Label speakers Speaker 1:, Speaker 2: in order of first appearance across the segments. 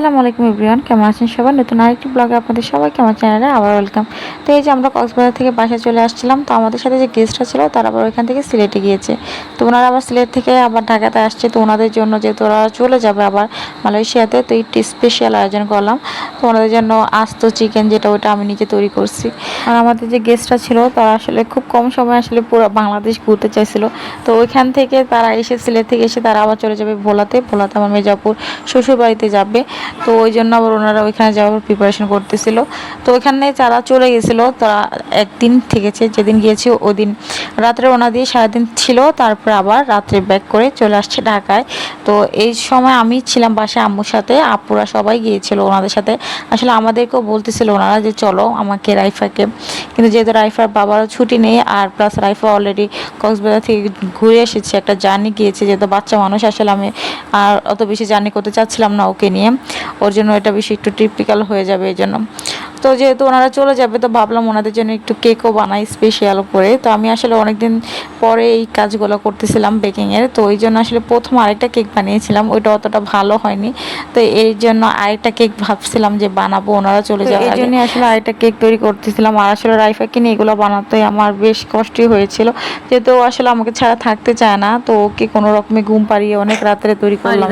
Speaker 1: আসসালামু আলাইকুম এভরিওয়ান, কেমন আছেন সবাই? নতুন আরেকটি ব্লগে আপনাদের সবাইকে আমার চ্যানেলে আবার ওয়েলকাম। তো এই যে আমরা কক্সবাজার থেকে বাসায় চলে আসছিলাম, তো আমাদের সাথে যে গেস্টরা ছিল, তারা আবার ওইখান থেকে সিলেটে গিয়েছে। তো ওনারা আবার সিলেট থেকে আবার ঢাকাতে আসছে, তো ওনাদের জন্য যেহেতু ওরা চলে যাবে আবার মালয়েশিয়াতে, তো একটি স্পেশাল আয়োজন করলাম। তো ওনাদের জন্য আস্ত চিকেন যেটা ওটা আমি নিজে তৈরি করছি। আর আমাদের যে গেস্টরা ছিল, তারা আসলে খুব কম সময় আসলে পুরো বাংলাদেশ ঘুরতে চাইছিল। তো ওইখান থেকে তারা এসে, সিলেট থেকে এসে তারা আবার চলে যাবে ভোলাতে। ভোলাতে আমার মেজাপুর শ্বশুর বাড়িতে যাবে। তো ওই জন্য আবার ওনারা ওইখানে যাওয়ার প্রিপারেশন করতেছিল। তো ওইখানে যারা চলে গেছিল, তারা একদিন থেকেছে, যেদিন গিয়েছে ওদিন। রাত্রে ওনা দিয়ে সারাদিন ছিল, তারপর আবার রাত্রে ব্যাক করে চলে আসছে ঢাকায়। তো এই সময় আমি ছিলাম বাসায় আম্মুর সাথে, আপুরা সবাই গিয়েছিল ওনাদের সাথে। আসলে আমাদেরকেও বলতেছিল ওনারা যে, চলো আমাকে রাইফাকে। কিন্তু যেহেতু রাইফার বাবারও ছুটি নেই, আর প্লাস রাইফা অলরেডি কক্সবাজার থেকে ঘুরে এসেছে, একটা জার্নি গিয়েছে। যেহেতু বাচ্চা মানুষ, আসলে আমি আর অত বেশি জার্নি করতে চাচ্ছিলাম না ওকে নিয়ে। ওর জন্য এটা বেশি একটু টিপিক্যাল হয়ে যাবে এই জন্য তো যেহেতু ওনারা চলে যাবে তো ভাবলাম ওনাদের জন্য একটু কেকও বানাই স্পেশাল করে। তো আমি আসলে অনেকদিন পরে এই কাজগুলো করতেছিলাম বেকিংয়ের তো ওই জন্য আসলে প্রথম আরেকটা কেক বানিয়েছিলাম ওইটা অতটা ভালো হয়নি। তো এই জন্য আরেকটা কেক ভাবছিলাম যে বানাবো ওনারা চলে যাবে এই জন্য আসলে আরেকটা কেক তৈরি করতেছিলাম আর আসলে রাইফাকে নিয়ে এগুলো বানাতে আমার বেশ কষ্টই হয়েছিল। যেহেতু ও আসলে আমাকে ছাড়া থাকতে চায় না তো ওকে কোনো রকমে ঘুম পাড়িয়ে অনেক রাত্রে তৈরি করলাম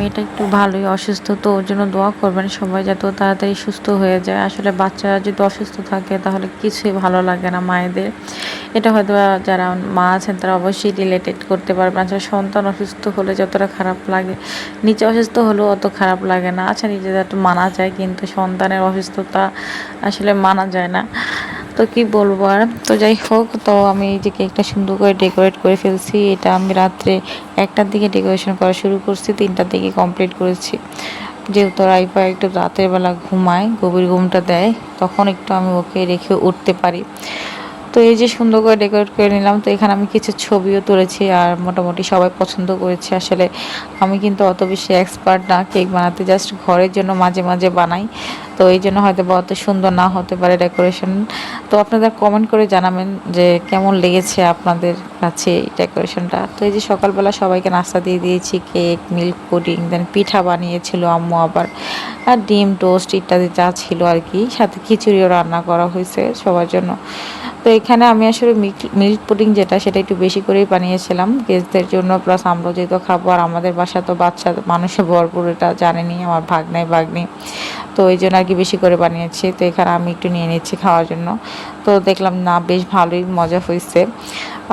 Speaker 1: মেয়েটা একটু ভালোই অসুস্থ তো ওর জন্য দোয়া করবেন সবাই যাতে তাড়াতাড়ি সুস্থ হয়ে যায়। আসলে বাচ্চারা যদি অসুস্থ থাকে তাহলে কিছুই ভালো লাগে না মায়েদের। এটা হয়তো যারা মা আছেন তারা অবশ্যই রিলেটেড করতে পারবেন। আসলে সন্তান অসুস্থ হলে যতটা খারাপ লাগে, নিচে অসুস্থ হলেও অত খারাপ লাগে না। আচ্ছা নিজেদের একটু মানা যায় কিন্তু সন্তানের অসুস্থতা আসলে মানা যায় না। তো কি বলব আর? তো যাই হোক, তো আমি এই যে কেকটা সুন্দর করে ডেকোরেট করে ফেলছি। এটা আমি রাত্রে একটার দিকে ডেকোরেশন করা শুরু করছি, তিনটার দিকে কমপ্লিট করেছি। যেহেতু রাইফা একটু রাতের বেলা ঘুমায়, গভীর ঘুমটা দেয়, তখন একটু আমি ওকে রেখে উঠতে পারি। তো এই যে সুন্দর করে ডেকোরেট করে নিলাম, তো এখানে আমি কিছু ছবিও তুলেছি আর মোটামুটি সবাই পছন্দ করেছে। আসলে আমি কিন্তু অত বেশি এক্সপার্ট না কেক বানাতে জাস্ট ঘরের জন্য মাঝে মাঝে বানাই। তো এই জন্য হয়তো বা অত সুন্দর না হতে পারে ডেকোরেশন তো আপনাদের কমেন্ট করে জানাবেন যে কেমন লেগেছে আপনাদের কাছে এই ডেকোরেশনটা তো এই যে সকালবেলা সবাইকে নাস্তা দিয়ে দিয়েছি কেক মিল্ক পুডিং দেন পিঠা বানিয়েছিল আম্মু আবার। আর ডিম টোস্ট ইত্যাদি যা ছিল আর কি। সাথে খিচুড়িও রান্না করা হয়েছে সবার জন্য। তো এখানে আমি আসলে মিল্ক পুডিং যেটা সেটা একটু বেশি করেই বানিয়েছিলাম। গেস্টদের জন্য প্লাস আমরা যেহেতু খাব আর আমাদের বাসা তো বাচ্চা মানুষের ভরপুর, এটা জানেনি আমার ভাগ্নাই ভাগ্নি। তো এই জন্য আর কি বেশি করে বানিয়েছি। তো এখানে আমি একটু নিয়ে নিচ্ছি খাওয়ার জন্য। তো দেখলাম না, বেশ ভালোই মজা হয়েছে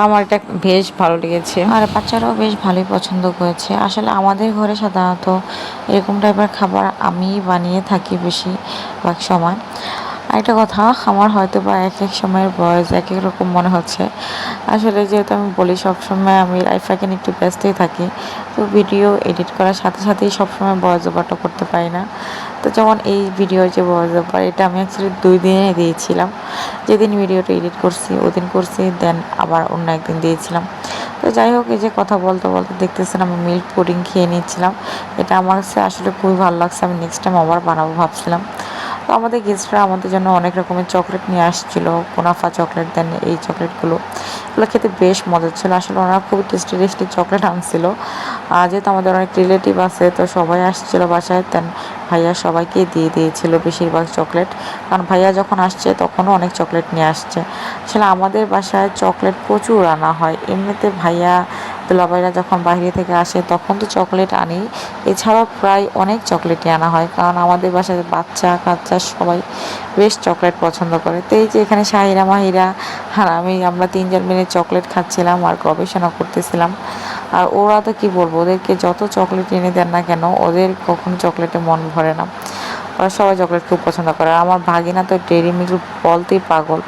Speaker 1: আমার এটা বেশ ভালো লেগেছে। আর বাচ্চারাও বেশ ভালোই পছন্দ করেছে। আসলে আমাদের ঘরে সাধারণত এরকম টাইপের খাবার আমি বানিয়ে থাকি বেশি সময়। একটা কথা, আমার হয়তো বা এক এক সময়ের বয়স, এক এক রকম মনে হচ্ছে। আসলে যেহেতু আমি বলি সবসময় আমি লাইফটাকে নিয়ে একটু ব্যস্তই থাকি, তো ভিডিও এডিট করার সাথে সাথেই সবসময় বয়স ওভারটা করতে পারি না। তো যেমন এই ভিডিও যে ভয়েস ওভার এটা আমি অ্যাকচুয়ালি দুই দিনে দিয়েছিলাম। যেদিন ভিডিওটা এডিট করছি, ওদিন করছি দেন আবার অন্য একদিন দিয়েছিলাম। তো যাই হোক, এই যে কথা বলতে বলতে দেখতেছেন আমি মিল্ক পুডিং খেয়ে নিয়েছিলাম এটা আমার কাছে আসলে খুবই ভালো লাগছে, আমি নেক্সট টাইম আবার বানাবো ভাবছিলাম। তো আমাদের গেস্টরা আমাদের জন্য অনেক রকমের চকলেট নিয়ে আসছিল কোনাফা চকলেট দেন এই চকলেটগুলো এগুলো খেতে বেশ মজা ছিল। আসলে ওনারা খুবই টেস্টি টেস্টি চকলেট আনছিল। যেহেতু আমাদের অনেক রিলেটিভ আছে, তো সবাই আসছিল বাসায় দেন ভাইয়া সবাইকে দিয়ে দিয়েছিল বেশিরভাগ চকলেট কারণ ভাইয়া যখন আসছে, তখনও অনেক চকলেট নিয়ে আসছে। আসলে আমাদের বাসায় চকলেট প্রচুর আনা হয়। এমনিতে ভাইয়া দুলাভাইরা যখন বাইরে থেকে আসে, তখন তো চকলেট আনি এছাড়াও প্রায় অনেক চকলেটই আনা হয়, কারণ আমাদের বাসায় বাচ্চা, কাচ্চা সবাই বেশ চকলেট পছন্দ করে। তো এই যে এখানে শাহিরা, মাহিরা, আর আমি, আমরা তিনজন মিলে চকলেট খাচ্ছিলাম আর গবেষণা করতেছিলাম। আর ওরা তো কী বলব, ওদেরকে যত চকলেট এনে দেন না কেন, ওদের কখনো চকলেটে মন ভরে না। ওরা সবাই চকলেট খুব পছন্দ করে। আমার ভাগিনা তো ডেরি মিল্ক বলতেই পাগল।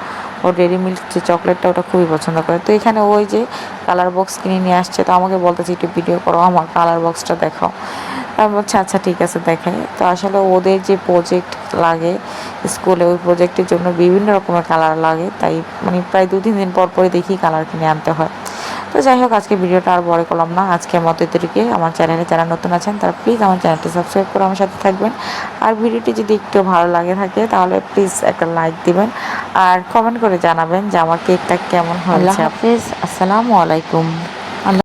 Speaker 1: ও ডেরি মিল্ক যে চকলেটটা ওটা খুবই পছন্দ করে। তো এখানে ওই যে কালার বক্স কিনে নিয়ে আসছে, তো আমাকে বলতেছে, একটু ভিডিও করো, আমার কালার বক্সটা দেখাও। আমি বলছি আচ্ছা ঠিক আছে, দেখাই। তো আসলে ওদের যে প্রজেক্ট লাগে স্কুলে ওই প্রজেক্টের জন্য বিভিন্ন রকমের কালার লাগে। তাই মানে প্রায় দু, তিন দিন পর পরে দেখি কালার কিনে আনতে হয়। তো যাই হোক, আজকে ভিডিওটা আর বড় করলাম না। আজকের মতো এতটুকু আমার চ্যানেলে যারা নতুন আছেন, তারা প্লিজ আমার চ্যানেলটি সাবস্ক্রাইব করে আমার সাথে থাকবেন। আর ভিডিওটি যদি একটু ভালো লাগে থাকে, তাহলে প্লিজ একটা লাইক দিবেন। আর কমেন্ট করে জানাবেন যে আমার কেকটা কেমন হয়েছে। হাফিজ আসসালামু আলাইকুম।